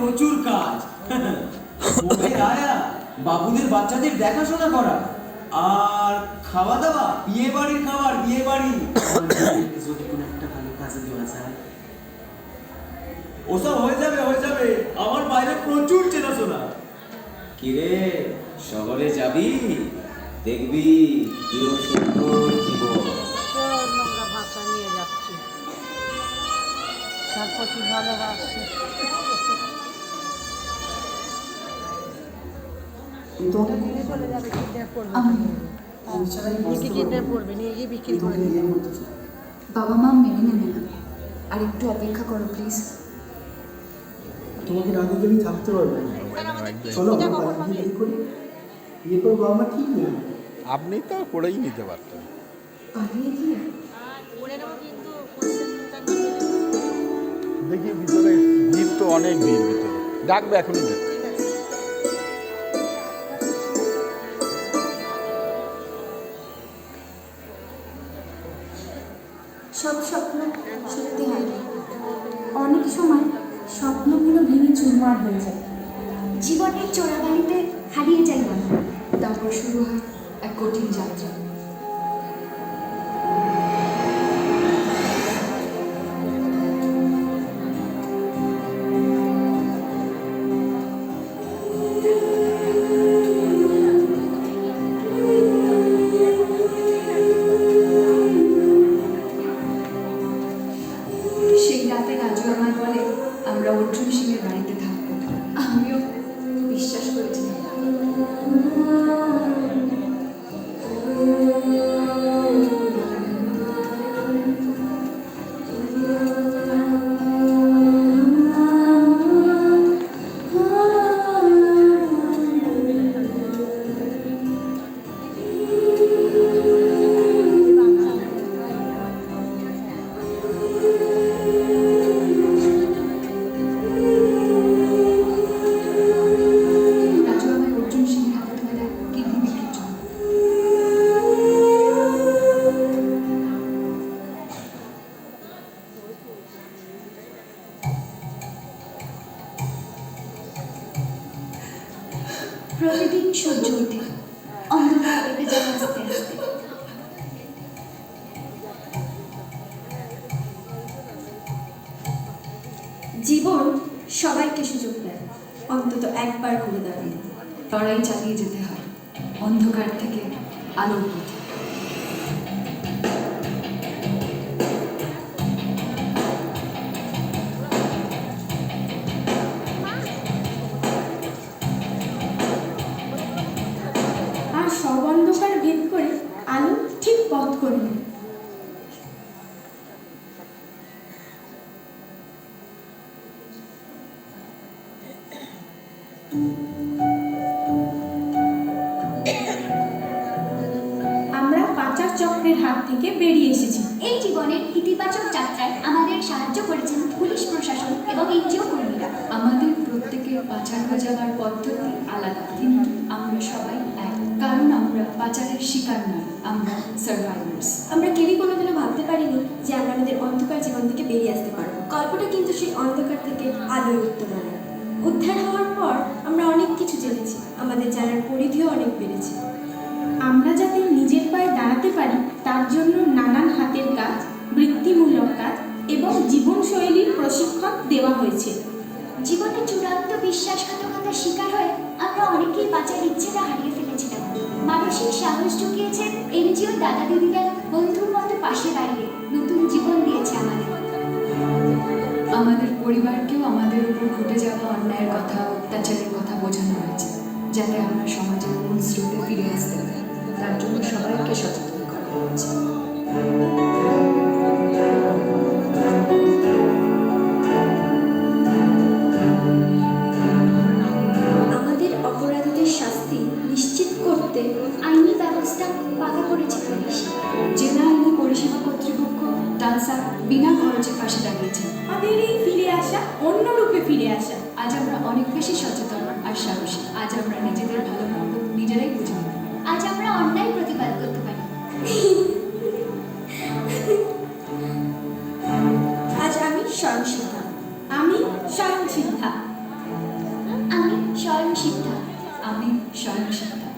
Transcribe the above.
প্রচুর কাজ। আয়া বাবুদের বাচ্চাদের দেখাশোনা করা। আর খাওয়া দাওয়া বিয়ে বাড়ির খাবার বিয়ে বাড়ি যদি কোনো একটা ভালো কাজে দেওয়া যায়। ওসব হয়ে যাবে হয়ে যাবে। আমার বাইরে প্রচুর চেনাশোনা। কিরে শহরে যাবি? দেখবি কি সুন্দর জীবন। তোর নোংরা ভাষা নিয়ে যাচ্ছি। চলে যাবে কিডন্যাপ করবে নিয়ে বুঝতে কিডন্যাপ করবে? নিয়ে গিয়ে বিক্রি করে দেবে। বাবা মা মেনে নেবে না। আর একটু অপেক্ষা করো প্লিজ তোমাকে না দেখে আমি থাকতে পারব না। চলো বিয়ে করি। বিয়ে করে বাবা মা ঠিক নেই। আপনি তো করেই নিতে পারতেন। পালিয়ে গিয়ে দেখি ভিতরে ভিড় তো অনেক ভিড় ভিতরে। ডাকবে এখনই ডাকবে। সব স্বপ্ন সত্যি হয়। অনেক সময় স্বপ্নগুলো ভেঙে চুরমার হয়ে যায়। জীবনের চোরাবালিতে হারিয়ে যায় না তারপর শুরু হয় এক কঠিন যাত্রা। প্রতিদিন সূর্য ওঠে অন্ধকার আস্তে জীবন সবাইকে সুযোগ দেয়, অন্তত একবার করে দাঁড়িয়ে। লড়াই চালিয়ে যেতে হয়, অন্ধকার থেকে আলোর পথ করে আমরা পাচার চক্রের হাত থেকে বেরিয়ে এসেছি। এই জীবনের ইতিবাচক যাত্রায় আমাদের সাহায্য করেছেন পুলিশ প্রশাসন এবং এনজিও কর্মীরা। আমাদের প্রত্যেকের পাচার হয়ে যাওয়ার পদ্ধতি আলাদা কিন্তু আমরা সবাই এক। কারণ আমরা পাচারের শিকার নয় আমরা সার্ভাইভার্স আমরা কেউই কোনোদিনও ভাবতে পারিনি যে আমরা আমাদের অন্ধকার জীবন থেকে বেরিয়ে আসতে পারব। গল্পটা কিন্তু সেই অন্ধকার থেকে আলোয় উঠতে পারে। উদ্ধার হওয়ার পর আমরা অনেক কিছু জেনেছি। আমাদের জানার পরিধিও অনেক বেড়েছে আমরা যাতে নিজের পায়ে দাঁড়াতে পারি, তার জন্য নানান হাতের কাজ, বৃত্তিমূলক কাজ এবং জীবনশৈলীর প্রশিক্ষণ দেওয়া হয়েছে। জীবনের চূড়ান্ত বিশ্বাসঘাতকতার শিকার হয়ে আমরা অনেকেই বাঁচার ইচ্ছেটা হারিয়ে ফেলেছিলাম। মানসিক সাহস জুগিয়েছেন এনজিও দাদা দিদিরা বন্ধুর মতো পাশে দাঁড়িয়ে নতুন জীবন দিয়েছে আমাদের। আমাদের পরিবারকেও আমাদের উপর ঘটে যাওয়া অন্যায়ের কথা, অত্যাচারের কথা বোঝানো হয়েছে, যাতে আমরা সমাজের মূল স্রোতে ফিরে আসতে পারি। তার জন্য সবাইকে সচেতন করা হয়েছে। বিনা খরচে পাশে দাঁড়িয়েছেন আমাদের এই ফিরে আসা অন্য রূপে ফিরে আসা। আজ আমরা অনেক বেশি সচেতন আর সাহসী। আজ আমরা নিজেদের ভালো মন্দ নিজেরাই বুঝে নিতে আজ আমরা অন্যায় প্রতিবাদ করতে পারি। আজ আমি স্বয়ং সিদ্ধা আমি স্বয়ং সিদ্ধা আমি স্বয়ং সিদ্ধা আমি স্বয়ং সিদ্ধা